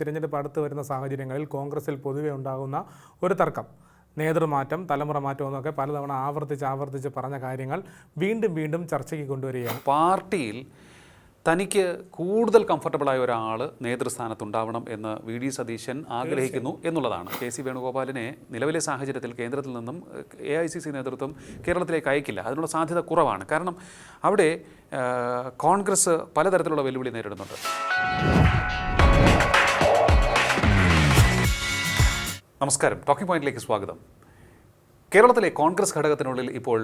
തിരഞ്ഞെടുപ്പ് അടുത്ത് വരുന്ന സാഹചര്യങ്ങളിൽ കോൺഗ്രസിൽ പൊതുവെ ഉണ്ടാകുന്ന ഒരു തർക്കം. നേതൃമാറ്റം തലമുറ മാറ്റം എന്നൊക്കെ പലതവണ ആവർത്തിച്ച് ആവർത്തിച്ച് പറഞ്ഞ കാര്യങ്ങൾ വീണ്ടും വീണ്ടും ചർച്ചയ്ക്ക് കൊണ്ടുവരികയാണ്. പാർട്ടിയിൽ തനിക്ക് കൂടുതൽ കംഫർട്ടബിളായ ഒരാൾ നേതൃസ്ഥാനത്തുണ്ടാവണം എന്ന് വി ഡി സതീശൻ ആഗ്രഹിക്കുന്നു എന്നുള്ളതാണ്. കെ സി വേണുഗോപാലിനെ നിലവിലെ സാഹചര്യത്തിൽ കേന്ദ്രത്തിൽ നിന്നും എ ഐ സി സി നേതൃത്വം കേരളത്തിലേക്ക് അയക്കില്ല. അതിനുള്ള സാധ്യത കുറവാണ്. കാരണം അവിടെ കോൺഗ്രസ് പലതരത്തിലുള്ള വെല്ലുവിളി നേരിടുന്നുണ്ട്. നമസ്കാരം. ടോക്കിംഗ് പോയിന്റിലേക്ക് സ്വാഗതം. കേരളത്തിലെ കോൺഗ്രസ് ഘടകത്തിനുള്ളിൽ ഇപ്പോൾ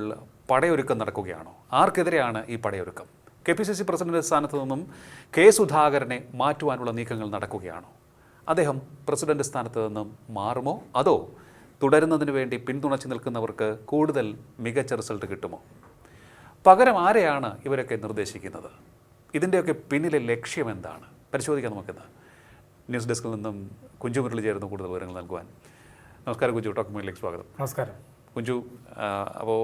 പടയൊരുക്കം നടക്കുകയാണോ? ആർക്കെതിരെയാണ് ഈ പടയൊരുക്കം? K P C C president സ്ഥാനത്ത് നിന്നും കെ സുധാകരനെ മാറ്റുവാനുള്ള നീക്കങ്ങൾ നടക്കുകയാണോ? അദ്ദേഹം പ്രസിഡന്റ് സ്ഥാനത്ത് നിന്നും മാറുമോ? അതോ തുടരുന്നതിന് വേണ്ടി പിന്തുണച്ചു നിൽക്കുന്നവർക്ക് കൂടുതൽ മികച്ച റിസൾട്ട് കിട്ടുമോ? പകരം ആരെയാണ് ഇവരൊക്കെ നിർദ്ദേശിക്കുന്നത്? ഇതിന്റെയൊക്കെ പിന്നിലെ ലക്ഷ്യം എന്താണ്? പരിശോധിക്കാം നമുക്കിന്ന് ന്യൂസ് ഡെസ്കിൽ നിന്നും കുഞ്ചു മുരളി ചേർന്ന് കൂടുതൽ വിവരങ്ങൾ നൽകുവാൻ. നമസ്കാരം കുഞ്ചു. ടോക്ക് മീഡിയയിലേക്ക് സ്വാഗതം. നമസ്കാരം. കുഞ്ചു അപ്പോൾ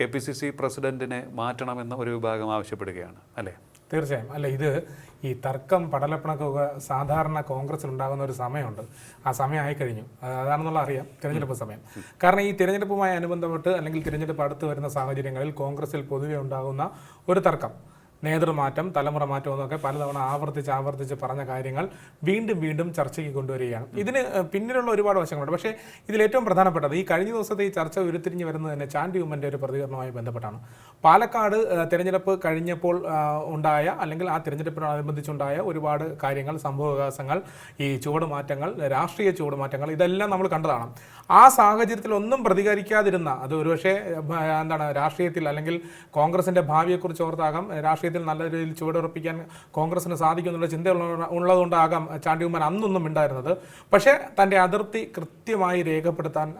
കെ പി സി സി പ്രസിഡന്റിനെ മാറ്റണമെന്ന ഒരു വിഭാഗം ആവശ്യപ്പെടുകയാണ് അല്ലേ? തീർച്ചയായും. അല്ല ഇത് ഈ തർക്കം പടലപ്പിണക്കൊക്കെ സാധാരണ കോൺഗ്രസിൽ ഉണ്ടാകുന്ന ഒരു സമയമുണ്ട്. ആ സമയം ആയിക്കഴിഞ്ഞു. അത് അതാണെന്നുള്ള അറിയാം. തിരഞ്ഞെടുപ്പ് സമയം. കാരണം ഈ തിരഞ്ഞെടുപ്പുമായി അനുബന്ധപ്പെട്ട് അല്ലെങ്കിൽ തിരഞ്ഞെടുപ്പ് അടുത്ത് വരുന്ന സാഹചര്യങ്ങളിൽ കോൺഗ്രസിൽ പൊതുവെ ഉണ്ടാകുന്ന ഒരു തർക്കം. നേതൃമാറ്റം തലമുറ മാറ്റം എന്നൊക്കെ പലതവണ ആവർത്തിച്ച് ആവർത്തിച്ച് പറഞ്ഞ കാര്യങ്ങൾ വീണ്ടും വീണ്ടും ചർച്ചയ്ക്ക് കൊണ്ടുവരികയാണ്. ഇതിന് പിന്നിലുള്ള ഒരുപാട് വശങ്ങളുണ്ട്. പക്ഷേ ഇതിൽ ഏറ്റവും പ്രധാനപ്പെട്ടത് ഈ കഴിഞ്ഞ ദിവസത്തെ ഈ ചർച്ച ഉരുത്തിരിഞ്ഞ് വരുന്നത് തന്നെ ചാണ്ടി ഉമ്മന്റെ ഒരു പ്രതികരണവുമായി ബന്ധപ്പെട്ടാണ്. പാലക്കാട് തിരഞ്ഞെടുപ്പ് കഴിഞ്ഞപ്പോൾ ഉണ്ടായ അല്ലെങ്കിൽ ആ തിരഞ്ഞെടുപ്പിനോടനുബന്ധിച്ചുണ്ടായ ഒരുപാട് കാര്യങ്ങൾ സംഭവവികാസങ്ങൾ ഈ ചുവടുമാറ്റങ്ങൾ രാഷ്ട്രീയ ചുവടുമാറ്റങ്ങൾ ഇതെല്ലാം നമ്മൾ കണ്ടതാണ്. ആ സാഹചര്യത്തിൽ ഒന്നും പ്രതികരിക്കാതിരുന്ന അത് ഒരുപക്ഷെ എന്താണ് രാഷ്ട്രീയത്തിൽ അല്ലെങ്കിൽ കോൺഗ്രസിന്റെ ഭാവിയെക്കുറിച്ച് ഓർത്താകാം രാഷ്ട്രീയത്തിൽ നല്ല രീതിയിൽ ചുവടുറപ്പിക്കാൻ കോൺഗ്രസിന് സാധിക്കും എന്നുള്ള ചിന്ത ഉള്ള- ഉള്ളതുകൊണ്ടാകാം ചാണ്ടി ഉമ്മൻ അന്നൊന്നും ഉണ്ടായിരുന്നത് പക്ഷേ തന്റെ അതിർത്തി കൃത്യമായി രേഖപ്പെടുത്താൻ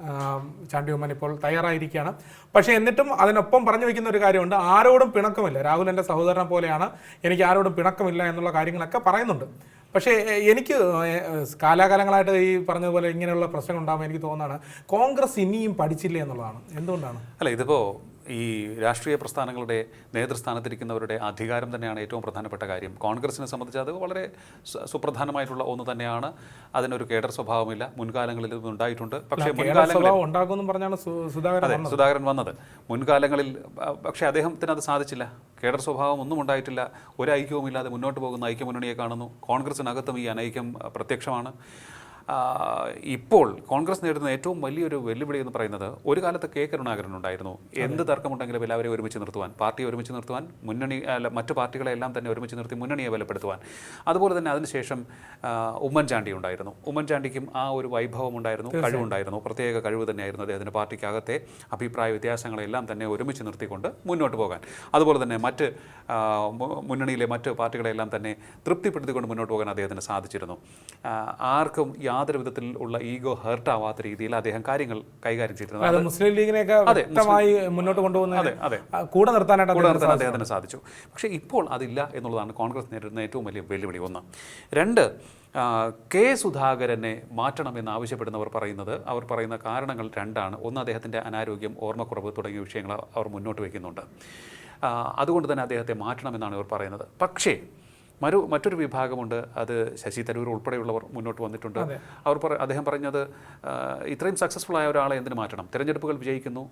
ചാണ്ടിയുമാൻ ഇപ്പോൾ തയ്യാറായിരിക്കുകയാണ്. പക്ഷേ എന്നിട്ടും അതിനൊപ്പം പറഞ്ഞു വെക്കുന്ന ഒരു കാര്യമുണ്ട്. ആരോടും പിണക്കമില്ല. രാഹുൽ എന്റെ സഹോദരനെ പോലെയാണ്. എനിക്ക് ആരോടും പിണക്കമില്ല എന്നുള്ള കാര്യങ്ങളൊക്കെ പറയുന്നുണ്ട്. പക്ഷേ എനിക്ക് കാലാകാലങ്ങളായിട്ട് ഈ പറഞ്ഞതുപോലെ ഇങ്ങനെയുള്ള പ്രശ്നങ്ങൾ ഉണ്ടാകുമ്പോൾ എനിക്ക് തോന്നുന്നതാണ് കോൺഗ്രസ് ഇനിയും പഠിച്ചില്ല എന്നുള്ളതാണ്. എന്തുകൊണ്ടാണ്? അല്ല ഇതിപ്പോൾ ഈ രാഷ്ട്രീയ പ്രസ്ഥാനങ്ങളുടെ നേതൃസ്ഥാനത്തിരിക്കുന്നവരുടെ അധികാരം തന്നെയാണ് ഏറ്റവും പ്രധാനപ്പെട്ട കാര്യം. കോൺഗ്രസിനെ സംബന്ധിച്ച് അത് വളരെ സുപ്രധാനമായിട്ടുള്ള ഒന്ന് തന്നെയാണ്. അതിനൊരു കേഡർ സ്വഭാവമില്ല. മുൻകാലങ്ങളിൽ ഇത് ഉണ്ടായിട്ടുണ്ട്. പക്ഷേ മുൻകാലങ്ങളിൽ പറഞ്ഞാണ് സുധാകരൻ അതെ വന്നത്. സുധാകരൻ വന്നത്. മുൻകാലങ്ങളിൽ പക്ഷേ അദ്ദേഹത്തിന് അത് സാധിച്ചില്ല. കേഡർ സ്വഭാവം ഒന്നും ഉണ്ടായിട്ടില്ല. ഒരു ഐക്യവും ഇല്ലാതെ മുന്നോട്ട് പോകുന്ന ഐക്യമുന്നണിയെ കാണുന്നു. കോൺഗ്രസിനകത്തും ഈ അനൈക്യം പ്രത്യക്ഷമാണ്. ഇപ്പോൾ കോൺഗ്രസ് നേരിടുന്ന ഏറ്റവും വലിയൊരു വെല്ലുവിളി എന്ന് പറയുന്നത് ഒരു കാലത്ത് കെ കരുണാകരൻ ഉണ്ടായിരുന്നു. എന്ത് തർക്കമുണ്ടെങ്കിലും എല്ലാവരെയും ഒരുമിച്ച് നിർത്തുവാൻ പാർട്ടിയെ ഒരുമിച്ച് നിർത്തുവാൻ മുന്നണി അല്ല മറ്റു പാർട്ടികളെ എല്ലാം തന്നെ ഒരുമിച്ച് നിർത്തി മുന്നണിയെ ബലപ്പെടുത്തുവാൻ. അതുപോലെ തന്നെ അതിനുശേഷം ഉമ്മൻചാണ്ടി ഉണ്ടായിരുന്നു. ഉമ്മൻചാണ്ടിക്കും ആ ഒരു വൈഭവം ഉണ്ടായിരുന്നു കഴിവുണ്ടായിരുന്നു. പ്രത്യേക കഴിവ് തന്നെയായിരുന്നു അദ്ദേഹത്തിന് പാർട്ടിക്കകത്തെ അഭിപ്രായ വ്യത്യാസങ്ങളെല്ലാം തന്നെ ഒരുമിച്ച് നിർത്തിക്കൊണ്ട് മുന്നോട്ട് പോകാൻ. അതുപോലെ തന്നെ മറ്റ് മുന്നണിയിലെ മറ്റ് പാർട്ടികളെല്ലാം തന്നെ തൃപ്തിപ്പെടുത്തിക്കൊണ്ട് മുന്നോട്ട് പോകാൻ അദ്ദേഹത്തിന് സാധിച്ചിരുന്നു. ആർക്കും യാതൊരു വിധത്തിൽ ഉള്ള ഈഗോ ഹേർട്ട് ആവാത്ത രീതിയിൽ അദ്ദേഹം കാര്യങ്ങൾ കൈകാര്യം ചെയ്തിരുന്നത്. അത് മുസ്ലിം ലീഗിനെയൊക്കെ വ്യക്തമായി മുന്നോട്ട് കൊണ്ടുപോകുന്ന കൂടെ നിർത്താനായിട്ട് കൂടെ നിർത്താൻ അദ്ദേഹത്തിന് സാധിച്ചു. പക്ഷേ ഇപ്പോൾ അതില്ല എന്നുള്ളതാണ് കോൺഗ്രസ് നേരിടുന്ന ഏറ്റവും വലിയ വെല്ലുവിളി ഒന്ന്. രണ്ട് കെ സുധാകരനെ മാറ്റണമെന്ന് ആവശ്യപ്പെടുന്നവർ പറയുന്നത് അവർ പറയുന്ന കാരണങ്ങൾ രണ്ടാണ്. ഒന്ന് അദ്ദേഹത്തിന്റെ അനാരോഗ്യം ഓർമ്മക്കുറവ് തുടങ്ങിയ വിഷയങ്ങൾ അവർ മുന്നോട്ട് വയ്ക്കുന്നുണ്ട്. അതുകൊണ്ട് തന്നെ അദ്ദേഹത്തെ മാറ്റണമെന്നാണ് ഇവർ പറയുന്നത്. പക്ഷേ മറു മറ്റൊരു വിഭാഗമുണ്ട്. അത് ശശി തരൂർ ഉൾപ്പെടെയുള്ളവർ മുന്നോട്ട് വന്നിട്ടുണ്ട്. അവർ പറ അദ്ദേഹം പറഞ്ഞത് ഇത്രയും സക്സസ്ഫുൾ ആയ ഒരാളെ എന്തിനു മാറ്റണം? തിരഞ്ഞെടുപ്പുകൾ വിജയിക്കുന്നു.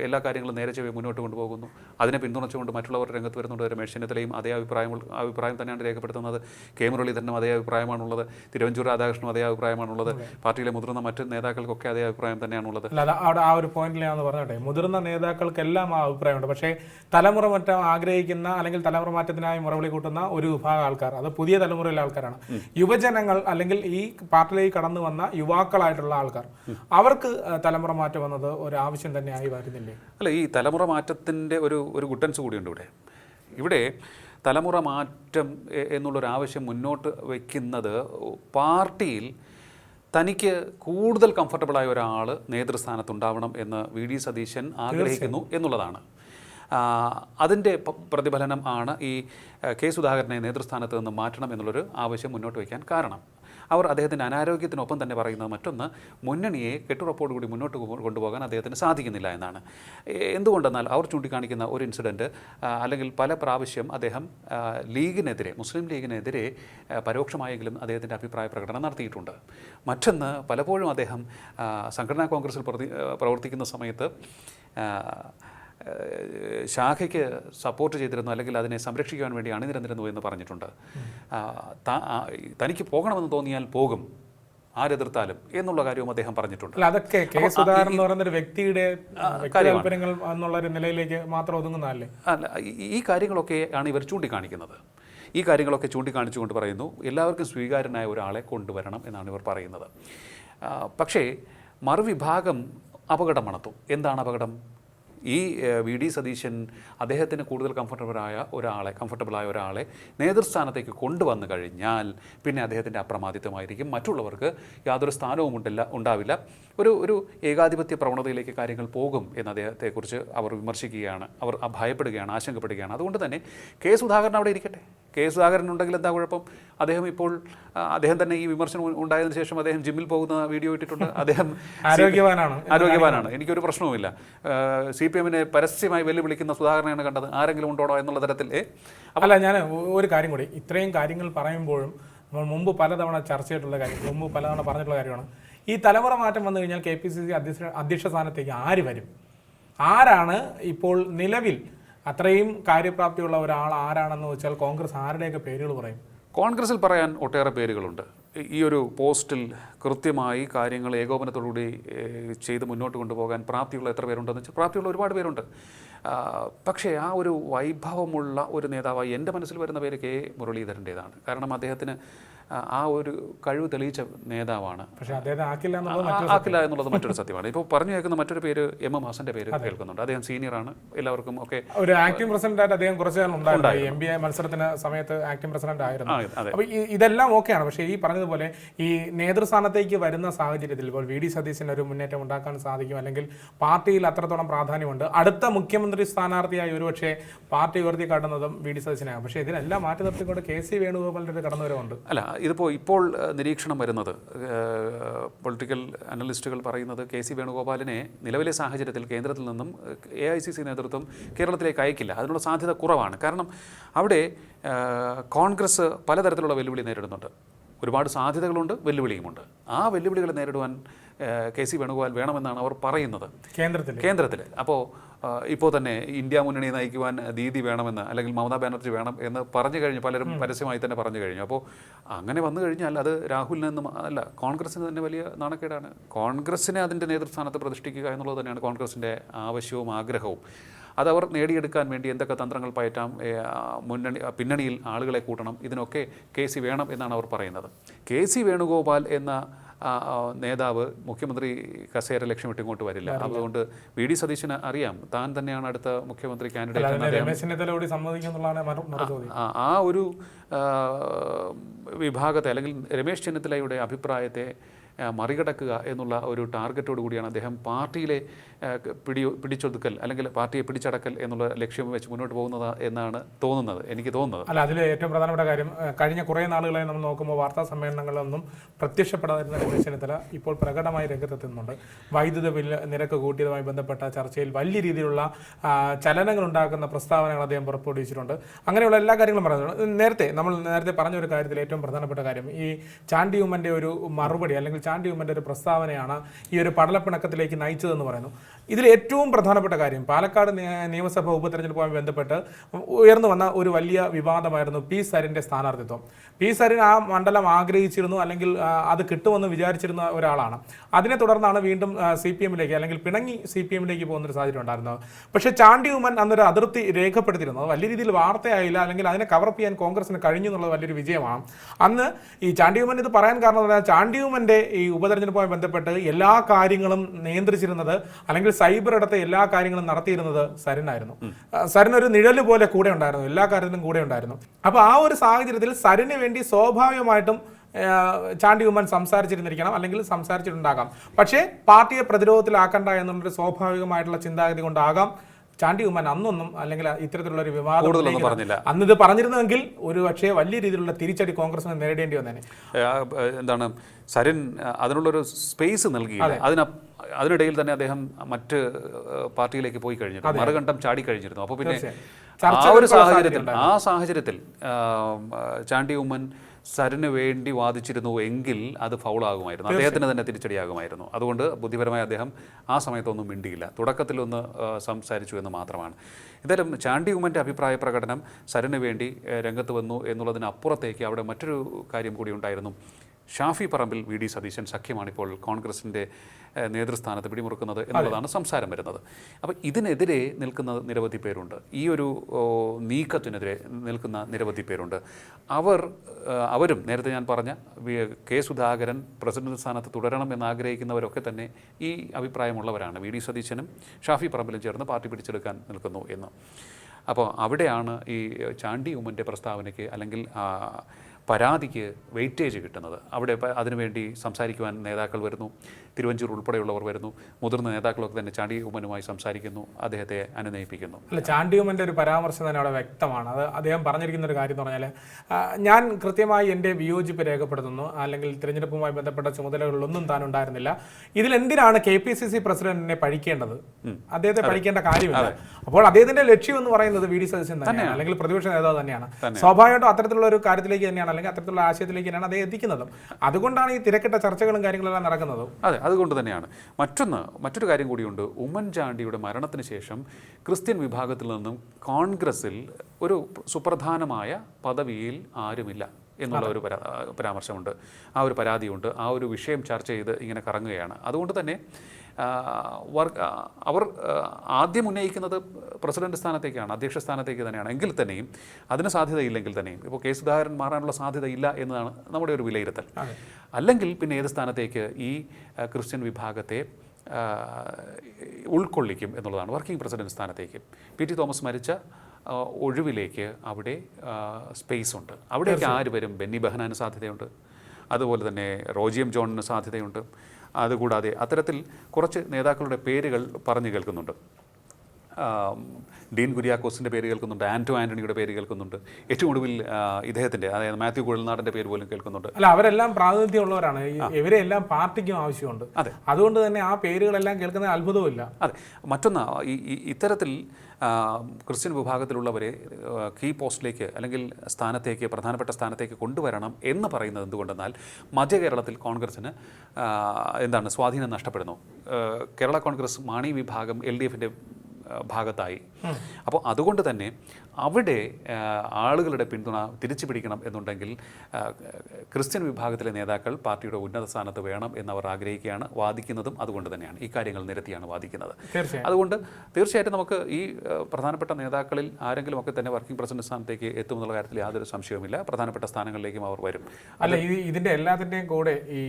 എല്ലാ കാര്യങ്ങളും നേരെ ചെവി മുന്നോട്ട് കൊണ്ടുപോകുന്നു. അതിനെ പിന്തുണച്ചുകൊണ്ട് മറ്റുള്ളവർ രംഗത്ത് വരുന്നുണ്ട്. രമേശ് ചെന്നിത്തലയും അതേ അഭിപ്രായം അഭിപ്രായം തന്നെയാണ് രേഖപ്പെടുത്തുന്നത്. കെ. മുരളീധരനും അതേ അഭിപ്രായമാണുള്ളത്. തിരുവഞ്ചൂർ രാധാകൃഷ്ണനും അതേ അഭിപ്രായമാണുള്ളത്. പാർട്ടിയിലെ മുതിർന്ന മറ്റ് നേതാക്കൾക്കൊക്കെ അതേ അഭിപ്രായം തന്നെയാണുള്ളത്. അവിടെ ആ ഒരു പോയിന്റിൽ ഞാൻ പറഞ്ഞോട്ടെ മുതിർന്ന നേതാക്കൾക്കെല്ലാം ആ അഭിപ്രായമുണ്ട്. പക്ഷേ തലമുറ മാറ്റം ആഗ്രഹിക്കുന്ന അല്ലെങ്കിൽ തലമുറ മാറ്റത്തിനായി മുറവിളി കൂട്ടുന്ന ഒരു വിഭാഗം ആൾക്കാർ അത് പുതിയ തലമുറയിലെ ആൾക്കാരാണ്. യുവജനങ്ങൾ അല്ലെങ്കിൽ ഈ പാർട്ടിയിലേക്ക് കടന്നു വന്ന യുവാക്കളായിട്ടുള്ള ആൾക്കാർ അവർക്ക് തലമുറ മാറ്റം വന്നത് ഒരു ആവശ്യം തന്നെയായി വരുന്നില്ലേ? അല്ല ഈ തലമുറ മാറ്റത്തിന്റെ ഒരു ഒരു ഗുട്ടൻസ് കൂടിയുണ്ട് ഇവിടെ. ഇവിടെ തലമുറ മാറ്റം എ- എന്നുള്ളൊരു ആവശ്യം മുന്നോട്ട് വയ്ക്കുന്നത് പാർട്ടിയിൽ തനിക്ക് കൂടുതൽ കംഫർട്ടബിളായ ഒരാൾ നേതൃസ്ഥാനത്തുണ്ടാവണം എന്ന് വി ഡി സതീശൻ ആഗ്രഹിക്കുന്നു എന്നുള്ളതാണ്. അതിന്റെ പ്രതിഫലനം ആണ് ഈ കെ സുധാകരനെ നേതൃസ്ഥാനത്ത് നിന്ന് മാറ്റണം എന്നുള്ളൊരു ആവശ്യം മുന്നോട്ട് വയ്ക്കാൻ കാരണം. അവർ അദ്ദേഹത്തിന്റെ അനാരോഗ്യത്തിനൊപ്പം തന്നെ പറയുന്നത് മറ്റൊന്ന് മുന്നണിയെ കെട്ടുറപ്പോടുകൂടി മുന്നോട്ട് കൊണ്ടുപോകാൻ അദ്ദേഹത്തിന് സാധിക്കുന്നില്ല എന്നാണ്. എന്തുകൊണ്ടെന്നാൽ അവർ ചൂണ്ടിക്കാണിക്കുന്ന ഒരു ഇൻസിഡന്റ് അല്ലെങ്കിൽ പല പ്രാവശ്യം അദ്ദേഹം ലീഗിനെതിരെ മുസ്ലിം ലീഗിനെതിരെ പരോക്ഷമായെങ്കിലും അദ്ദേഹത്തിന്റെ അഭിപ്രായ പ്രകടനം നടത്തിയിട്ടുണ്ട്. മറ്റൊന്ന് പലപ്പോഴും അദ്ദേഹം സംഘടനാ കോൺഗ്രസിൽ പ്രവർത്തിക്കുന്ന സമയത്ത് ശാഖയ്ക്ക് സപ്പോർട്ട് ചെയ്തിരുന്നു അല്ലെങ്കിൽ അതിനെ സംരക്ഷിക്കുവാൻ വേണ്ടി അണിനിരന്നിരുന്നു എന്ന് പറഞ്ഞിട്ടുണ്ട്. തനിക്ക് പോകണമെന്ന് തോന്നിയാൽ പോകും. ആരെതിർത്താലും എന്നുള്ള കാര്യവും അദ്ദേഹം പറഞ്ഞിട്ടുണ്ട്. അല്ല അതൊക്കെ കെ സുധാകരൻ എന്ന് പറയുന്ന ഒരു വ്യക്തിയുടെ താല്പര്യങ്ങൾ എന്നുള്ള ഒരു നിലയിലേക്ക് മാത്രം ഒതുങ്ങുന്നതല്ലേ? അല്ല ഈ- കാര്യങ്ങളൊക്കെയാണ് കാര്യങ്ങളൊക്കെ ആണ് ഇവർ ചൂണ്ടിക്കാണിക്കുന്നത്. ഈ കാര്യങ്ങളൊക്കെ ചൂണ്ടിക്കാണിച്ചുകൊണ്ട് പറയുന്നു എല്ലാവർക്കും സ്വീകാര്യനായ ഒരാളെ കൊണ്ടുവരണം എന്നാണ് ഇവർ പറയുന്നത്. പക്ഷേ മറുവിഭാഗം അപകടം മണത്തു. എന്താണ് അപകടം? ഈ വി ഡി സതീശൻ അദ്ദേഹത്തിന് കൂടുതൽ കംഫർട്ടബിളായ ഒരാളെ കംഫർട്ടബിളായ ഒരാളെ നേതൃസ്ഥാനത്തേക്ക് കൊണ്ടുവന്നു കഴിഞ്ഞാൽ പിന്നെ അദ്ദേഹത്തിന്റെ അപ്രമാദിത്വമായിരിക്കും. മറ്റുള്ളവർക്ക് യാതൊരു സ്ഥാനവും ഉണ്ടില്ല ഉണ്ടാവില്ല. ഒരു ഒരു ഏകാധിപത്യ പ്രവണതയിലേക്ക് കാര്യങ്ങൾ പോകും എന്ന് അദ്ദേഹത്തെക്കുറിച്ച് അവർ വിമർശിക്കുകയാണ് അവർ ഭയപ്പെടുകയാണ് ആശങ്കപ്പെടുകയാണ്. അതുകൊണ്ട് തന്നെ കെ സുധാകരൻ അവിടെ ഇരിക്കട്ടെ. കെ സുധാകരൻ ഉണ്ടെങ്കിൽ എന്താ കുഴപ്പം? അദ്ദേഹം ഇപ്പോൾ അദ്ദേഹം തന്നെ ഈ വിമർശനം ഉണ്ടായതിനു ശേഷം അദ്ദേഹം ജിമ്മിൽ പോകുന്ന വീഡിയോ ഇട്ടിട്ടുണ്ട്. അദ്ദേഹം ആരോഗ്യവാനാണ്. ആരോഗ്യവാനാണ്. എനിക്കൊരു പ്രശ്നവുമില്ല. സി പി എമ്മിനെ പരസ്യമായി വെല്ലുവിളിക്കുന്ന സുധാകരനെയാണ് കണ്ടത്. ആരെങ്കിലും ഉണ്ടോടോ എന്നുള്ള തരത്തിൽ അല്ല ഞാൻ ഒരു കാര്യം കൂടി. ഇത്രയും കാര്യങ്ങൾ പറയുമ്പോഴും നമ്മൾ മുമ്പ് പലതവണ ചർച്ച ചെയ്തിട്ടുള്ള കാര്യം മുമ്പ് പലതവണ പറഞ്ഞിട്ടുള്ള കാര്യമാണ്. ഈ തലമുറ മാറ്റം വന്നു കഴിഞ്ഞാൽ കെ പി സി സി അധ്യക്ഷ അധ്യക്ഷ സ്ഥാനത്തേക്ക് ആര് വരും? ആരാണ് ഇപ്പോൾ നിലവിൽ അത്രയും കാര്യപ്രാപ്തിയുള്ള ഒരാൾ ആരാണെന്ന് വെച്ചാൽ കോൺഗ്രസ് ആരുടെയൊക്കെ പേരുകൾ പറയും? കോൺഗ്രസിൽ പറയാൻ ഒട്ടേറെ പേരുകളുണ്ട്. ഈ- ഒരു പോസ്റ്റിൽ കൃത്യമായി കാര്യങ്ങൾ ഏകോപനത്തോടുകൂടി ചെയ്ത് മുന്നോട്ട് കൊണ്ടുപോകാൻ പ്രാപ്തിയുള്ള എത്ര പേരുണ്ടെന്ന് വെച്ചാൽ പ്രാപ്തിയുള്ള ഒരുപാട് പേരുണ്ട്. പക്ഷേ ആ ഒരു വൈഭവമുള്ള ഒരു നേതാവായി എന്റെ മനസ്സിൽ വരുന്ന പേര് കെ മുരളീധരന്റേതാണ്. കാരണം അദ്ദേഹത്തിന് ആ, ഒരു കഴിവ് തെളിയിച്ച നേതാവാണ്. പക്ഷേ അദ്ദേഹം ആക്കില്ല എന്നുള്ളത് ആക്കില്ല എന്നുള്ളത് മറ്റൊരു സത്യമാണ്. ഇപ്പോൾ പറഞ്ഞു കേൾക്കുന്ന മറ്റൊരു പേര് എം എം ഹാസന്റെ പേര് കേൾക്കുന്നുണ്ട്. അദ്ദേഹം സീനിയർ ആണ്. എല്ലാവർക്കും ഒക്കെ ഒരു ആക്ടിംഗ് പ്രസിഡന്റ് ആയിട്ട് അദ്ദേഹം കുറച്ച് ഉണ്ടായിരുന്നു. എം ബി എ മത്സരത്തിന് സമയത്ത് ആക്ടിംഗ് പ്രസിഡന്റ് ആയിരുന്നു. അപ്പോൾ ഇതെല്ലാം ഓക്കെയാണ്. പക്ഷേ ഈ പറഞ്ഞതുപോലെ ഈ നേതൃസ്ഥാനത്തേക്ക് വരുന്ന സാഹചര്യത്തിൽ ഇപ്പോൾ വി ഡി സതീശന് ഒരു മുന്നേറ്റം ഉണ്ടാക്കാൻ സാധിക്കും. അല്ലെങ്കിൽ പാർട്ടിയിൽ അത്രത്തോളം പ്രാധാന്യമുണ്ട്. അടുത്ത മുഖ്യമന്ത്രി സ്ഥാനാർത്ഥിയായി ഒരുപക്ഷെ പാർട്ടി ഉയർത്തി കാട്ടുന്നതും വി ഡി സതീശനാണ് പക്ഷേ ഇതിനെല്ലാം മാറ്റി നിർത്തിക്കൊണ്ട് കെ സി വേണുഗോപാലിന്റെ ഒരു കടന്നുവരവുണ്ട്. അല്ല ഇതിപ്പോൾ ഇപ്പോൾ നിരീക്ഷണം വരുന്നത് പൊളിറ്റിക്കൽ അനലിസ്റ്റുകൾ പറയുന്നത് കെ സി വേണുഗോപാലിനെ നിലവിലെ സാഹചര്യത്തിൽ കേന്ദ്രത്തിൽ നിന്നും എ ഐ സി സി നേതൃത്വം കേരളത്തിലേക്ക് അയക്കില്ല. അതിനുള്ള സാധ്യത കുറവാണ്. കാരണം അവിടെ കോൺഗ്രസ് പലതരത്തിലുള്ള വെല്ലുവിളി നേരിടുന്നുണ്ട്. ഒരുപാട് സാധ്യതകളുണ്ട് വെല്ലുവിളിയുമുണ്ട്. ആ വെല്ലുവിളികളെ നേരിടുവാൻ കെ സി വേണുഗോപാൽ വേണമെന്നാണ് അവർ പറയുന്നത്. കേന്ദ്രത്തിൽ കേന്ദ്രത്തിൽ അപ്പോൾ ഇപ്പോൾ തന്നെ ഇന്ത്യ മുന്നണി നയിക്കുവാൻ ദീദി വേണമെന്ന് അല്ലെങ്കിൽ മമതാ ബാനർജി വേണം എന്ന് പറഞ്ഞു കഴിഞ്ഞു. പലരും പരസ്യമായി തന്നെ പറഞ്ഞു കഴിഞ്ഞു. അപ്പോൾ അങ്ങനെ വന്നു കഴിഞ്ഞാൽ അത് രാഹുലിന് നിന്നും അല്ല കോൺഗ്രസ്സിന് തന്നെ വലിയ നാണക്കേടാണ്. കോൺഗ്രസ്സിനെ അതിന്റെ നേതൃസ്ഥാനത്ത് പ്രതിഷ്ഠിക്കുക എന്നുള്ളത് തന്നെയാണ് കോൺഗ്രസിന്റെ ആവശ്യവും ആഗ്രഹവും. അതവർ നേടിയെടുക്കാൻ വേണ്ടി എന്തൊക്കെ തന്ത്രങ്ങൾ പയറ്റാം മുന്നണി പിന്നണിയിൽ ആളുകളെ കൂട്ടണം ഇതിനൊക്കെ കെ സി വേണം എന്നാണ് അവർ പറയുന്നത്. കെ സി വേണുഗോപാൽ എന്ന നേതാവ് മുഖ്യമന്ത്രി കസേര ലക്ഷ്യമിട്ട് ഇങ്ങോട്ട് വരില്ല. അതുകൊണ്ട് വി ഡി സതീശന് അറിയാം. താൻ തന്നെയാണ് അടുത്ത മുഖ്യമന്ത്രി കാൻഡിഡേറ്റ് ആ ഒരു വിഭാഗത്തെ അല്ലെങ്കിൽ രമേശ് ചെന്നിത്തലയുടെ അഭിപ്രായത്തെ മറികടക്കുക എന്നുള്ള ഒരു ടാർഗറ്റോട് കൂടിയാണ് അദ്ദേഹം പാർട്ടിയിലെ പിടി പിടിച്ചൊതുക്കൽ അല്ലെങ്കിൽ പാർട്ടിയെ പിടിച്ചടക്കൽ എന്നുള്ള ലക്ഷ്യം വെച്ച് മുന്നോട്ട് പോകുന്നത് എന്നാണ് തോന്നുന്നത് എനിക്ക് തോന്നുന്നത്. അല്ല അതിൽ ഏറ്റവും പ്രധാനപ്പെട്ട കാര്യം കഴിഞ്ഞ കുറേ നാളുകളായി നമ്മൾ നോക്കുമ്പോൾ വാർത്താ സമ്മേളനങ്ങളിലൊന്നും പ്രത്യക്ഷപ്പെടാതിരുന്ന രമേശ് ചെന്നിത്തല ഇപ്പോൾ പ്രകടമായി രംഗത്തെത്തുന്നുണ്ട്. വൈദ്യുത ബില്ല് നിരക്ക് കൂട്ടിയതുമായി ബന്ധപ്പെട്ട ചർച്ചയിൽ വലിയ രീതിയിലുള്ള ചലനങ്ങൾ ഉണ്ടാക്കുന്ന പ്രസ്താവനകൾ അദ്ദേഹം പുറപ്പെടുവിച്ചിട്ടുണ്ട്. അങ്ങനെയുള്ള എല്ലാ കാര്യങ്ങളും പറഞ്ഞിട്ടുണ്ട്. നേരത്തെ നമ്മൾ നേരത്തെ പറഞ്ഞ ഒരു കാര്യത്തിൽ ഏറ്റവും പ്രധാനപ്പെട്ട കാര്യം ഈ ചാണ്ടി ഉമ്മന്റെ ഒരു മറുപടി അല്ലെങ്കിൽ ചാണ്ടി ഉമ്മന്റെ ഒരു പ്രസ്താവനയാണ് ഈ ഒരു പടലപ്പിണക്കത്തിലേക്ക് നയിച്ചതെന്ന് പറയുന്നു. ഇതിൽ ഏറ്റവും പ്രധാനപ്പെട്ട കാര്യം പാലക്കാട് നിയ- നിയമസഭ ഉപതെരഞ്ഞെടുപ്പുമായി ബന്ധപ്പെട്ട് ഉയർന്നു വന്ന ഒരു വലിയ വിവാദമായിരുന്നു പി സരിന്റെ സ്ഥാനാർത്ഥിത്വം. പി സരിൻ ആ മണ്ഡലം ആഗ്രഹിച്ചിരുന്നു അല്ലെങ്കിൽ അത് കിട്ടുമെന്ന് വിചാരിച്ചിരുന്ന ഒരാളാണ്. അതിനെ തുടർന്നാണ് വീണ്ടും സി പി എമ്മിലേക്ക് അല്ലെങ്കിൽ പിണങ്ങി സി പി എമ്മിലേക്ക് പോകുന്ന ഒരു സാഹചര്യം ഉണ്ടായിരുന്നത്. പക്ഷേ ചാണ്ടി ഉമ്മൻ അന്നൊരു അതിർത്തി രേഖപ്പെടുത്തിയിരുന്നു. അത് വലിയ രീതിയിൽ വാർത്തയായില്ല അല്ലെങ്കിൽ അതിനെ കവർ ചെയ്യാൻ കോൺഗ്രസിന് കഴിഞ്ഞു എന്നുള്ളത് വലിയൊരു വിജയമാണ്. അന്ന് ഈ ചാണ്ടി ഉമ്മൻ ഇത് പറയാൻ കാരണം ചാണ്ടി ഉമ്മന്റെ ഉപതെരഞ്ഞെടുപ്പുമായി ബന്ധപ്പെട്ട് എല്ലാ കാര്യങ്ങളും നിയന്ത്രിച്ചിരുന്നത് അല്ലെങ്കിൽ സൈബർ ഇടത്തെ എല്ലാ കാര്യങ്ങളും നടത്തിയിരുന്നത് സരനായിരുന്നു. സരൻ ഒരു നിഴൽ പോലെ കൂടെ ഉണ്ടായിരുന്നു. എല്ലാ കാര്യത്തിലും കൂടെ ഉണ്ടായിരുന്നു. അപ്പോൾ ആ ഒരു സാഹചര്യത്തിൽ സരന് വേണ്ടി സ്വാഭാവികമായിട്ടും ചാണ്ടി ഉമ്മൻ സംസാരിച്ചിരുന്നിരിക്കണം അല്ലെങ്കിൽ സംസാരിച്ചിട്ടുണ്ടാകാം. പക്ഷേ പാർട്ടിയെ പ്രതിരോധത്തിലാക്കണ്ട എന്നുള്ളൊരു സ്വാഭാവികമായിട്ടുള്ള ചിന്താഗതി കൊണ്ടാകാം. ചാണ്ടി ഉമ്മൻ അന്നൊന്നും അല്ലെങ്കിൽ ഇത്തരത്തിലുള്ള ഒരു വിവാദം. അന്ന് ഇത് പറഞ്ഞിരുന്നെങ്കിൽ ഒരു പക്ഷേ വലിയ രീതിയിലുള്ള തിരിച്ചടി കോൺഗ്രസിന് നേരിടേണ്ടി വന്നേനെ. ആ, എന്താണ് സരിൻ അതിനുള്ളൊരു സ്പേസ് നൽകി അതിന അതിനിടയിൽ തന്നെ അദ്ദേഹം മറ്റ് പാർട്ടിയിലേക്ക് പോയി കഴിഞ്ഞിരുന്നു. മറുകണ്ഠം ചാടി കഴിഞ്ഞിരുന്നു. അപ്പോൾ പിന്നെ ആ ഒരു സാഹചര്യത്തിൽ ആ സാഹചര്യത്തിൽ ചാണ്ടി ഉമ്മൻ സരിന് വേണ്ടി വാദിച്ചിരുന്നു എങ്കിൽ അത് ഫൗളാകുമായിരുന്നു. അദ്ദേഹത്തിന് തന്നെ തിരിച്ചടിയാകുമായിരുന്നു. അതുകൊണ്ട് ബുദ്ധിപരമായ അദ്ദേഹം ആ സമയത്തൊന്നും മിണ്ടിയില്ല. തുടക്കത്തിലൊന്ന് സംസാരിച്ചു എന്ന് മാത്രമാണ്. എന്തായാലും ചാണ്ടി ഉമ്മന്റെ അഭിപ്രായ പ്രകടനം സരന് വേണ്ടി രംഗത്ത് വന്നു എന്നുള്ളതിനപ്പുറത്തേക്ക് അവിടെ മറ്റൊരു കാര്യം കൂടി ഉണ്ടായിരുന്നു. ഷാഫി പറമ്പിൽ വി ഡി സതീശൻ സഖ്യമാണിപ്പോൾ കോൺഗ്രസിന്റെ നേതൃസ്ഥാനത്ത് പിടിമുറുക്കുന്നത് എന്നുള്ളതാണ് സംസാരം വരുന്നത്. അപ്പോൾ ഇതിനെതിരെ നിൽക്കുന്ന നിരവധി പേരുണ്ട്. ഈ ഒരു നീക്കത്തിനെതിരെ നിൽക്കുന്ന നിരവധി പേരുണ്ട്. അവർ അവരും നേരത്തെ ഞാൻ പറഞ്ഞ കെ സുധാകരൻ പ്രസിഡന്റ് സ്ഥാനത്ത് തുടരണം എന്നാഗ്രഹിക്കുന്നവരൊക്കെ തന്നെ ഈ അഭിപ്രായമുള്ളവരാണ്. വി ഡി സതീശനും ഷാഫി പറമ്പിലും ചേർന്ന് പാർട്ടി പിടിച്ചെടുക്കാൻ നിൽക്കുന്നു എന്ന്. അപ്പോൾ അവിടെയാണ് ഈ ചാണ്ടി ഉമ്മന്റെ പ്രസ്താവനയ്ക്ക് അല്ലെങ്കിൽ പരാതിക്ക് വെയിറ്റേജ് കിട്ടുന്നത്. അവിടെ അതിനുവേണ്ടി സംസാരിക്കുവാൻ നേതാക്കൾ വരുന്നു. തിരുവഞ്ചൂർ ഉൾപ്പെടെയുള്ളവർ വരുന്നു. മുതിർന്ന നേതാക്കളൊക്കെ തന്നെ ചാണ്ടി ഉമ്മനുമായി സംസാരിക്കുന്നു. അദ്ദേഹത്തെ അനുനയിപ്പിക്കുന്നു. അല്ല ചാണ്ടിയുമന്റെ ഒരു പരാമർശം തന്നെ അവിടെ വ്യക്തമാണ്. അത് അദ്ദേഹം പറഞ്ഞിരിക്കുന്ന ഒരു കാര്യം എന്ന് പറഞ്ഞാൽ ഞാൻ കൃത്യമായി എന്റെ വിയോജിപ്പ് രേഖപ്പെടുത്തുന്നു. അല്ലെങ്കിൽ തിരഞ്ഞെടുപ്പുമായി ബന്ധപ്പെട്ട ചുമതലകളിലൊന്നും താൻ ഉണ്ടായിരുന്നില്ല. ഇതിൽ എന്തിനാണ് കെ പി സി സി പ്രസിഡന്റിനെ പഴിക്കേണ്ടത് അദ്ദേഹത്തെ പഴിക്കേണ്ട കാര്യമില്ല. അപ്പോൾ അദ്ദേഹത്തിന്റെ ലക്ഷ്യം എന്ന് പറയുന്നത് വി ഡി സതീശൻ തന്നെയാണ്. അല്ലെങ്കിൽ പ്രതിപക്ഷ നേതാവ് തന്നെയാണ്. സ്വാഭാവികമായിട്ടും അത്തരത്തിലുള്ള ഒരു കാര്യത്തിലേക്ക് തന്നെയാണ്. അല്ലെങ്കിൽ അത്തരത്തിലുള്ള ആശയത്തിലേക്ക് തന്നെയാണ് അദ്ദേഹം എത്തിക്കുന്നതും. അതുകൊണ്ടാണ് ഈ തിരക്കിട്ട ചർച്ചകളും കാര്യങ്ങളെല്ലാം നടക്കുന്നതും. അതെ. അതുകൊണ്ട് തന്നെയാണ്. മറ്റൊന്ന് മറ്റൊരു കാര്യം കൂടിയുണ്ട്. ഉമ്മൻചാണ്ടിയുടെ മരണത്തിന് ശേഷം ക്രിസ്ത്യൻ വിഭാഗത്തിൽ നിന്നും കോൺഗ്രസിൽ ഒരു സുപ്രധാനമായ പദവിയിൽ ആരുമില്ല എന്നുള്ള ഒരു പരാ പരാമർശമുണ്ട്. ആ ഒരു പരാതിയുണ്ട്. ആ ഒരു വിഷയം ചർച്ച ചെയ്ത് ഇങ്ങനെ കറങ്ങുകയാണ്. അതുകൊണ്ട് തന്നെ ആ, വർ- ആ, അവർ ആദ്യം ഉന്നയിക്കുന്നത് പ്രസിഡന്റ് സ്ഥാനത്തേക്കാണ് അധ്യക്ഷ സ്ഥാനത്തേക്ക് തന്നെയാണ്. എങ്കിൽ തന്നെയും അതിന് സാധ്യതയില്ലെങ്കിൽ തന്നെയും ഇപ്പോൾ കെ സുധാകരൻ മാറാനുള്ള സാധ്യതയില്ല എന്നതാണ് നമ്മുടെ ഒരു വിലയിരുത്തൽ. അല്ലെങ്കിൽ പിന്നെ ഏത് സ്ഥാനത്തേക്ക് ഈ ക്രിസ്ത്യൻ വിഭാഗത്തെ ഉൾക്കൊള്ളിക്കും എന്നുള്ളതാണ് വർക്കിംഗ് പ്രസിഡന്റ് സ്ഥാനത്തേക്ക്. പി ടി തോമസ് മരിച്ച ഒഴിവിലേക്ക് അവിടെ സ്പേസ് ഉണ്ട്. അവിടേക്ക് ആര് വരും? ബെന്നി ബഹനാന് സാധ്യതയുണ്ട്. അതുപോലെ തന്നെ റോജിയം ജോണിന് സാധ്യതയുണ്ട്. അതുകൂടാതെ അത്തരത്തിൽ കുറച്ച് നേതാക്കളുടെ പേരുകൾ പറഞ്ഞു കേൾക്കുന്നുണ്ട്. ഡീൻ കുര്യാക്കോസിന്റെ പേര് കേൾക്കുന്നുണ്ട് ആന്റോ ആന്റണിയുടെ പേര് കേൾക്കുന്നുണ്ട്. ഏറ്റവും ഒടുവിൽ ഇദ്ദേഹത്തിന്റെ അതായത് മാത്യു കുഴൽനാടന്റെ പേര് പോലും കേൾക്കുന്നുണ്ട്. അല്ല അവരെല്ലാം പ്രാതിനിധ്യമുള്ളവരാണ്. ഉള്ളവരാണ് ഇവരെല്ലാം പാർട്ടിക്കും ആവശ്യമുണ്ട്. അതെ. അതുകൊണ്ട് തന്നെ ആ പേരുകളെല്ലാം കേൾക്കുന്ന അത്ഭുതവുമില്ല. അതെ. മറ്റൊന്ന് ഇത്തരത്തിൽ ക്രിസ്ത്യൻ വിഭാഗത്തിലുള്ളവരെ കീ പോസ്റ്റിലേക്ക് അല്ലെങ്കിൽ സ്ഥാനത്തേക്ക് പ്രധാനപ്പെട്ട സ്ഥാനത്തേക്ക് കൊണ്ടുവരണം എന്ന് പറയുന്നത് എന്തുകൊണ്ടെന്നാൽ മധ്യ കേരളത്തിൽ കോൺഗ്രസ്സിന് എന്താണ് സ്വാധീനം നഷ്ടപ്പെടുന്നു. കേരള കോൺഗ്രസ് മാണി വിഭാഗം എൽ ഡി എഫിന്റെ ഭാഗത്തായി. അപ്പോൾ അതുകൊണ്ട് തന്നെ അവിടെ ആളുകളുടെ പിന്തുണ തിരിച്ചു പിടിക്കണം എന്നുണ്ടെങ്കിൽ ക്രിസ്ത്യൻ വിഭാഗത്തിലെ നേതാക്കൾ പാർട്ടിയുടെ ഉന്നത സ്ഥാനത്ത് വേണം എന്നവർ ആഗ്രഹിക്കുകയാണ് വാദിക്കുന്നതും അതുകൊണ്ട് തന്നെയാണ്. ഈ കാര്യങ്ങൾ നിരത്തിയാണ് വാദിക്കുന്നത്. അതുകൊണ്ട് തീർച്ചയായിട്ടും നമുക്ക് ഈ പ്രധാനപ്പെട്ട നേതാക്കളിൽ ആരെങ്കിലും ഒക്കെ തന്നെ വർക്കിംഗ് പ്രസിഡന്റ് സ്ഥാനത്തേക്ക് എത്തുമെന്നുള്ള കാര്യത്തിൽ യാതൊരു സംശയവുമില്ല. പ്രധാനപ്പെട്ട സ്ഥാനങ്ങളിലേക്കും അവർ വരും. അല്ല ഇത് ഇതിന്റെ എല്ലാത്തിന്റെയും കൂടെ ഈ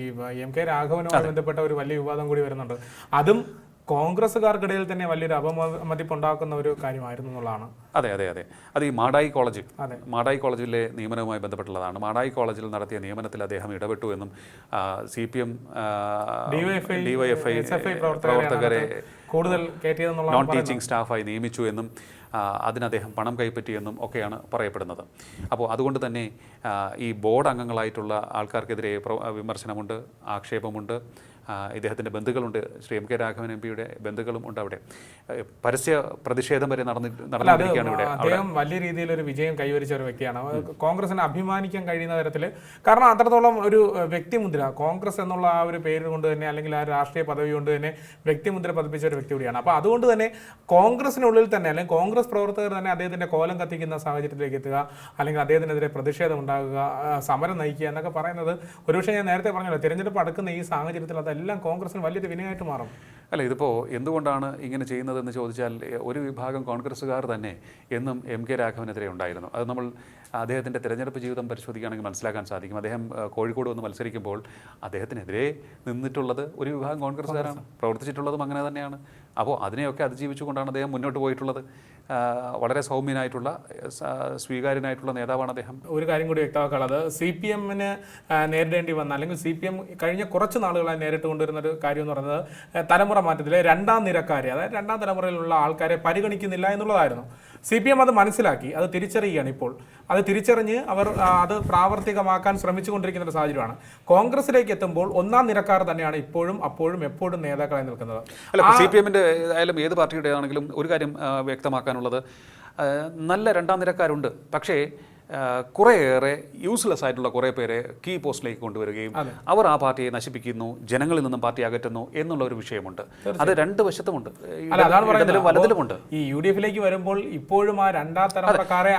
എം കെ രാഘവനുമായി ബന്ധപ്പെട്ട ഒരു വലിയ വിവാദം കൂടി വരുന്നുണ്ട്. അതും കോൺഗ്രസ്സുകാർക്കിടയിൽ തന്നെ വലിയൊരു അപമതിപ്പ് ഉണ്ടാക്കുന്ന ഒരു കാര്യമായിരുന്നു എന്നുള്ളതാണ്. അതെ അതെ അതെ. അത് ഈ മാടായി കോളേജ്. മാടായി കോളേജിലെ നിയമനവുമായി ബന്ധപ്പെട്ടുള്ളതാണ്. മാടായി കോളേജിൽ നടത്തിയ നിയമനത്തിൽ അദ്ദേഹം ഇടപെട്ടു എന്നും സി പി എം ഡിവൈഎഫ്ഐ പ്രവർത്തകരെ കൂടുതൽ നോൺ ടീച്ചിങ് സ്റ്റാഫായി നിയമിച്ചു എന്നും അതിന് അദ്ദേഹം പണം കൈപ്പറ്റിയെന്നും ഒക്കെയാണ് പറയപ്പെടുന്നത്. അപ്പോൾ അതുകൊണ്ട് തന്നെ ഈ ബോർഡ് അംഗങ്ങളായിട്ടുള്ള ആൾക്കാർക്കെതിരെ വിമർശനമുണ്ട് ആക്ഷേപമുണ്ട്. ഇദ്ദേഹത്തിന്റെ ബന്ധുക്കളുണ്ട്. Shri M K Raghavan M പിയുടെ ബന്ധുക്കളും ഉണ്ട് അവിടെ. പരസ്യ പ്രതിഷേധം വരെ നടന്നി നടന്നിരിക്കുകയാണ് ഇവിടെ അദ്ദേഹം വലിയ രീതിയിൽ ഒരു വിജയം കൈവരിച്ച ഒരു വ്യക്തിയാണ്. കോൺഗ്രസിന് അഭിമാനിക്കാൻ കഴിയുന്ന തരത്തിൽ. കാരണം അത്രത്തോളം ഒരു വ്യക്തിമുദ്ര. കോൺഗ്രസ് എന്നുള്ള ആ ഒരു പേര് കൊണ്ട് തന്നെ അല്ലെങ്കിൽ ആ രാഷ്ട്രീയ പദവി കൊണ്ട് തന്നെ വ്യക്തിമുദ്ര പതിപ്പിച്ച ഒരു വ്യക്തി കൂടിയാണ്. അപ്പോൾ അതുകൊണ്ട് തന്നെ കോൺഗ്രസിനുള്ളിൽ തന്നെ അല്ലെങ്കിൽ കോൺഗ്രസ് പ്രവർത്തകർ തന്നെ അദ്ദേഹത്തിന്റെ കോലം കത്തിക്കുന്ന സാഹചര്യത്തിലേക്ക് എത്തുക അല്ലെങ്കിൽ അദ്ദേഹത്തിനെതിരെ പ്രതിഷേധം ഉണ്ടാകുക സമരം നയിക്കുക എന്നൊക്കെ പറയുന്നത് ഒരുപക്ഷെ ഞാൻ നേരത്തെ പറഞ്ഞല്ലോ തിരഞ്ഞെടുപ്പ് അടുക്കുന്ന ഈ സാഹചര്യത്തിൽ അതെല്ലാം കോൺഗ്രസിന് വലിയൊരു വിനയായിട്ട് മാറും. അല്ല ഇതിപ്പോൾ എന്തുകൊണ്ടാണ് ഇങ്ങനെ ചെയ്യുന്നതെന്ന് ചോദിച്ചാൽ ഒരു വിഭാഗം കോൺഗ്രസ്സുകാർ തന്നെ എന്നും എം കെ രാഘവനെതിരെ ഉണ്ടായിരുന്നു. അത് നമ്മൾ അദ്ദേഹത്തിന്റെ തിരഞ്ഞെടുപ്പ് ജീവിതം പരിശോധിക്കുകയാണെങ്കിൽ മനസ്സിലാക്കാൻ സാധിക്കും. അദ്ദേഹം കോഴിക്കോട് വന്ന് മത്സരിക്കുമ്പോൾ അദ്ദേഹത്തിനെതിരെ നിന്നിട്ടുള്ളത് ഒരു വിഭാഗം കോൺഗ്രസ്സുകാരാണ്. പ്രവർത്തിച്ചിട്ടുള്ളതും അങ്ങനെ തന്നെയാണ്. അപ്പോൾ അതിനെയൊക്കെ അതിജീവിച്ചുകൊണ്ടാണ് അദ്ദേഹം മുന്നോട്ട് പോയിട്ടുള്ളത്. വളരെ സൗമ്യനായിട്ടുള്ള സ്വീകാര്യനായിട്ടുള്ള നേതാവാണ് അദ്ദേഹം. ഒരു കാര്യം കൂടി വ്യക്തമാക്കാനുള്ളത്. സി പി എമ്മിന് നേരിടേണ്ടി വന്ന അല്ലെങ്കിൽ സി പി എം കഴിഞ്ഞ കുറച്ച് നാളുകളായി നേരിട്ട് കൊണ്ടുവരുന്ന ഒരു കാര്യം എന്ന് പറയുന്നത് തലമുറ മാറ്റത്തിലെ രണ്ടാം നിരക്കാരെ അതായത് രണ്ടാം തലമുറയിലുള്ള ആൾക്കാരെ പരിഗണിക്കുന്നില്ല എന്നുള്ളതായിരുന്നു. സി പി എം അത് മനസ്സിലാക്കി അത് തിരിച്ചറിയുകയാണ് ഇപ്പോൾ. അത് തിരിച്ചറിഞ്ഞ് അവർ അത് പ്രാവർത്തികമാക്കാൻ ശ്രമിച്ചുകൊണ്ടിരിക്കുന്ന ഒരു സാഹചര്യമാണ്. കോൺഗ്രസിലേക്ക് എത്തുമ്പോൾ ഒന്നാം നിരക്കാർ തന്നെയാണ് ഇപ്പോഴും അപ്പോഴും എപ്പോഴും നേതാക്കളായി നിൽക്കുന്നത്. അല്ല സി പി എമ്മിന്റെ ആയാലും ഏത് പാർട്ടിയുടെ ആണെങ്കിലും ഒരു കാര്യം വ്യക്തമാക്കാനുള്ളത് നല്ല രണ്ടാം നിരക്കാരുണ്ട്. പക്ഷേ കുറേയേറെ യൂസ്ലെസ് ആയിട്ടുള്ള കുറേ പേരെ കീ പോസ്റ്റിലേക്ക് കൊണ്ടുവരികയും അവർ ആ പാർട്ടിയെ നശിപ്പിക്കുന്നു ജനങ്ങളിൽ നിന്നും പാർട്ടി അകറ്റുന്നു എന്നുള്ള ഒരു വിഷയമുണ്ട്. അത് രണ്ട് വശത്തുമുണ്ട്. വലതിലുമുണ്ട്. ഈ യു ഡി എഫിലേക്ക് വരുമ്പോൾ ഇപ്പോഴും ആ രണ്ടാം തലമുറക്കാരെ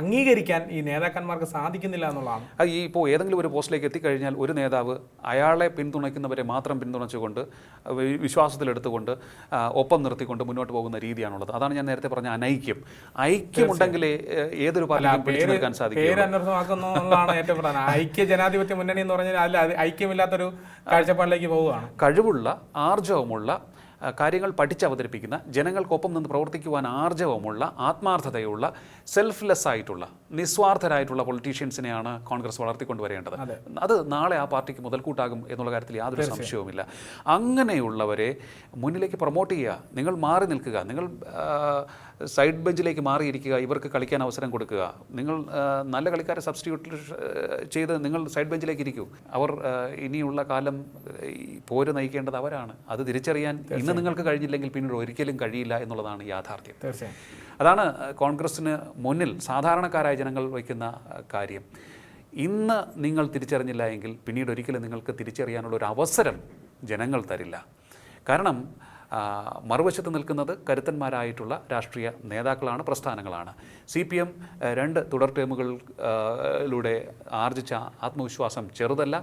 അംഗീകരിക്കാൻ ഈ നേതാക്കന്മാർക്ക് സാധിക്കുന്നില്ല എന്നുള്ളതാണ്. അത് ഈ ഇപ്പോൾ ഏതെങ്കിലും ഒരു പോസ്റ്റിലേക്ക് എത്തിക്കഴിഞ്ഞാൽ ഒരു നേതാവ് അയാളെ പിന്തുണയ്ക്കുന്നവരെ മാത്രം പിന്തുണച്ചുകൊണ്ട് വിശ്വാസത്തിലെടുത്തുകൊണ്ട് ഒപ്പം നിർത്തിക്കൊണ്ട് മുന്നോട്ട് പോകുന്ന രീതിയാണുള്ളത്. അതാണ് ഞാൻ നേരത്തെ പറഞ്ഞ അനൈക്യം. ഐക്യമുണ്ടെങ്കിലേ ഏഹ്, ഏതൊരു പാർട്ടിക്കും നിൽക്കാൻ സാധിക്കും ഏറ്റവും പ്രധാനം. ഐക്യ ജനാധിപത്യ മുന്നണി എന്ന് പറഞ്ഞാൽ അതിൽ അത് ഐക്യമില്ലാത്തൊരു കാഴ്ചപ്പാടിലേക്ക് പോവുകയാണ്. കഴിവുള്ള ആർജവമുള്ള കാര്യങ്ങൾ കാര്യങ്ങൾ പഠിച്ചവതരിപ്പിക്കുന്ന ജനങ്ങൾക്കൊപ്പം നിന്ന് പ്രവർത്തിക്കുവാൻ ആർജവമുള്ള ആത്മാർത്ഥതയുള്ള സെൽഫ്ലെസ് ആയിട്ടുള്ള നിസ്വാർത്ഥരായിട്ടുള്ള പൊളിറ്റീഷ്യൻസിനെയാണ് കോൺഗ്രസ് വളർത്തിക്കൊണ്ടുവരേണ്ടത് അത്. നാളെ ആ പാർട്ടിക്ക് മുതൽക്കൂട്ടാകും എന്നുള്ള കാര്യത്തിൽ യാതൊരു സംശയവുമില്ല. അങ്ങനെയുള്ളവരെ മുന്നിലേക്ക് പ്രൊമോട്ട് ചെയ്യുക. നിങ്ങൾ മാറി നിൽക്കുക. നിങ്ങൾ സൈഡ് ബെഞ്ചിലേക്ക് മാറിയിരിക്കുക. ഇവർക്ക് കളിക്കാൻ അവസരം കൊടുക്കുക. നിങ്ങൾ നല്ല കളിക്കാരെ സബ്സ്റ്റിറ്റ്യൂട്ട് ചെയ്ത് നിങ്ങൾ സൈഡ് ബെഞ്ചിലേക്ക് ഇരിക്കൂ. അവർ ഇനിയുള്ള കാലം പോര് നയിക്കേണ്ടത് അവരാണ്. അത് തിരിച്ചറിയാൻ ഇന്ന് നിങ്ങൾക്ക് കഴിഞ്ഞില്ലെങ്കിൽ പിന്നീട് ഒരിക്കലും കഴിയില്ല എന്നുള്ളതാണ് യാഥാർത്ഥ്യം. തീർച്ചയായും. അതാണ് കോൺഗ്രസ്സിന് മുന്നിൽ സാധാരണക്കാരായ ജനങ്ങൾ വയ്ക്കുന്ന കാര്യം. ഇന്ന് നിങ്ങൾ തിരിച്ചറിഞ്ഞില്ല എങ്കിൽ പിന്നീട് ഒരിക്കലും നിങ്ങൾക്ക് തിരിച്ചറിയാനുള്ള ഒരു അവസരം ജനങ്ങൾ തരില്ല. കാരണം മറുവശത്ത് നിൽക്കുന്നത് കരുത്തന്മാരായിട്ടുള്ള രാഷ്ട്രീയ നേതാക്കളാണ് പ്രസ്ഥാനങ്ങളാണ്. സി പി എം രണ്ട് തുടർ ടേമുകളിലൂടെ ആർജിച്ച ആത്മവിശ്വാസം ചെറുതല്ല.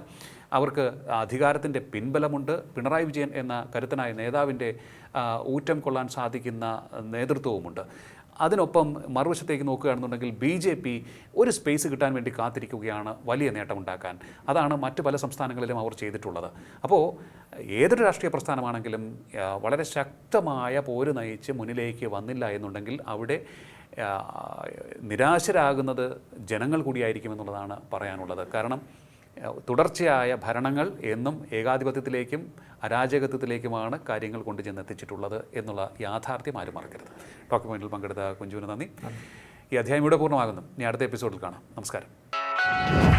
അവർക്ക് അധികാരത്തിന്റെ പിൻബലമുണ്ട്. പിണറായി വിജയൻ എന്ന കരുത്തനായ നേതാവിന്റെ ഊറ്റം കൊള്ളാൻ സാധിക്കുന്ന നേതൃത്വവുമുണ്ട്. അതിനൊപ്പം മറുവശത്തേക്ക് നോക്കുകയാണെന്നുണ്ടെങ്കിൽ ബി ജെ പി ഒരു സ്പേസ് കിട്ടാൻ വേണ്ടി കാത്തിരിക്കുകയാണ് വലിയ നേട്ടമുണ്ടാക്കാൻ. അതാണ് മറ്റ് പല സംസ്ഥാനങ്ങളിലും അവർ ചെയ്തിട്ടുള്ളത്. അപ്പോൾ ഏതൊരു രാഷ്ട്രീയ പ്രസ്ഥാനമാണെങ്കിലും വളരെ ശക്തമായ പോര് നയിച്ച് മുന്നിലേക്ക് വന്നില്ല എന്നുണ്ടെങ്കിൽ അവിടെ നിരാശരാകുന്നത് ജനങ്ങൾ കൂടിയായിരിക്കുമെന്നുള്ളതാണ് പറയാനുള്ളത്. കാരണം തുടർച്ചയായ ഭരണങ്ങൾ എന്നും ഏകാധിപത്യത്തിലേക്കും അരാജകത്വത്തിലേക്കുമാണ് കാര്യങ്ങൾ കൊണ്ടു ചെന്നെത്തിച്ചിട്ടുള്ളത് എന്നുള്ള യാഥാർത്ഥ്യം ആരും മറക്കരുത്. ഡോക്യുമെന്റിൽ പങ്കെടുത്ത കുഞ്ചുവിന് നന്ദി. ഈ അധ്യായം ഇവിടെ പൂർണമാകുന്നു. ഇനി അടുത്ത എപ്പിസോഡിൽ കാണാം. നമസ്കാരം.